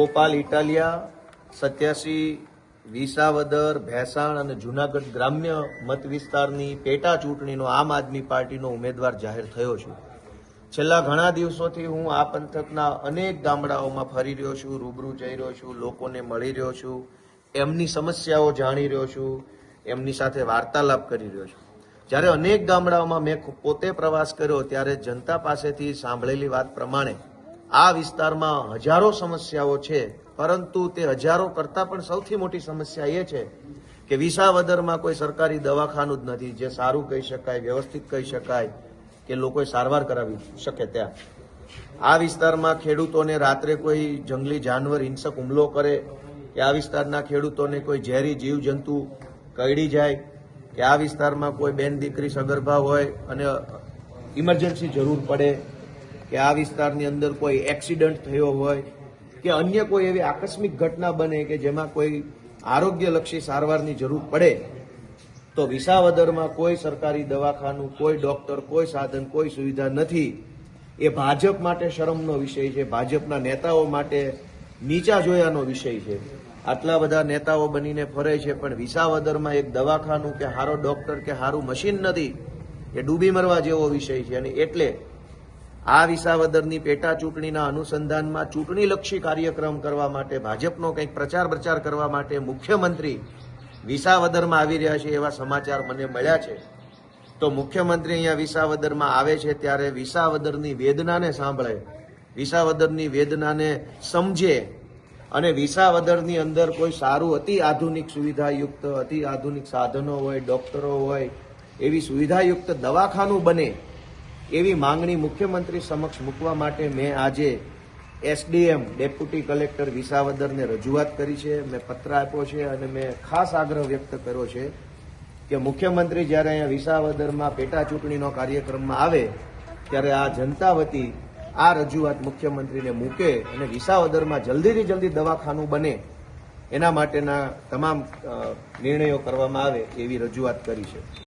ગોપાલ ઇટાલિયા, સત્યાસી, વિસાવદર, ભેસાણ અને જુનાગઢ ગ્રામ્ય મત વિસ્તારની પેટા ચૂંટણીનો આમ આદમી પાર્ટીનો ઉમેદવાર જાહેર થયો છું. છેલ્લા ઘણા દિવસોથી હું આ પંથકના અનેક ગામડાઓમાં ફરી રહ્યો છું, રૂબરૂ જઈ રહ્યો છું, લોકોને મળી રહ્યો છું, એમની સમસ્યાઓ જાણી રહ્યો છું, એમની સાથે વાર્તાલાપ કરી રહ્યો છું. જ્યારે અનેક ગામડાઓમાં મેં પોતે પ્રવાસ કર્યો ત્યારે જનતા પાસેથી સાંભળેલી વાત પ્રમાણે આ વિસ્તારમાં હજારો સમસ્યાઓ છે, પરંતુ તે હજારો કરતાં પણ સૌથી મોટી સમસ્યા એ છે કે વિસાવદરમાં કોઈ સરકારી દવાખાનું જ નથી, જે સારું કહી શકાય, વ્યવસ્થિત કહી શકાય, કે લોકોએ સારવાર કરાવી શકે ત્યાં. આ વિસ્તારમાં ખેડૂતોને રાત્રે કોઈ જંગલી જાનવર, હિંસક હુમલો કરે, કે આ વિસ્તારના ખેડૂતોને કોઈ ઝેરી જીવજંતુ કરડી જાય, કે આ વિસ્તારમાં કોઈ બેન દીકરી સગર્ભા હોય અને ઇમરજન્સી જરૂર પડે કે આ વિસ્તારની અંદર કોઈ એક્સિડન્ટ થયો હોય કે અન્ય કોઈ એવી આકસ્મિક ઘટના બને કે જેમાં કોઈ આરોગ્યલક્ષી સારવારની જરૂર પડે, તો વિસાવદરમાં કોઈ સરકારી દવાખાનું, કોઈ ડોક્ટર, કોઈ સાધન, કોઈ સુવિધા નથી. એ ભાજપ માટે શરમનો વિષય છે. ભાજપના નેતાઓ માટે નીચા જોયાનો વિષય છે. આટલા બધા નેતાઓ બનીને ફરે છે, પણ વિસાવદરમાં એક દવાખાનું કે હારો ડોક્ટર કે હારું મશીન નથી, એ ડૂબી મરવા જેવો વિષય છે. અને એટલે આ વિસાવદરની પેટા ચૂંટણીના અનુસંધાનમાં ચૂંટણીલક્ષી કાર્યક્રમ કરવા માટે ભાજપનો કંઈક પ્રચાર પ્રચાર કરવા માટે મુખ્યમંત્રી વિસાવદરમાં આવી રહ્યા છે એવા સમાચાર મને મળ્યા છે. તો મુખ્યમંત્રી અહીંયા વિસાવદરમાં આવે છે ત્યારે વિસાવદરની વેદનાને સાંભળે, વિસાવદરની વેદનાને સમજે અને વિસાવદરની અંદર કોઈ સારું અતિ આધુનિક સુવિધાયુક્ત, અતિ આધુનિક સાધનો હોય, ડોક્ટરો હોય, એવી સુવિધાયુક્ત દવાખાનું બને એવી માંગણી મુખ્યમંત્રી સમક્ષ મૂકવા માટે મેં આજે એસડીએમ ડેપ્યુટી કલેક્ટર વિસાવદરને રજૂઆત કરી છે, મેં પત્ર આપ્યો છે અને મેં ખાસ આગ્રહ વ્યક્ત કર્યો છે કે મુખ્યમંત્રી જ્યારે અહીંયા વિસાવદરમાં પેટા ચૂંટણીનો કાર્યક્રમમાં આવે, ત્યારે આ જનતા વતી આ રજૂઆત મુખ્યમંત્રીને મૂકે અને વિસાવદરમાં જલ્દીથી જલ્દી દવાખાનું બને, એના માટેના તમામ નિર્ણયો કરવામાં આવે એવી રજૂઆત કરી છે.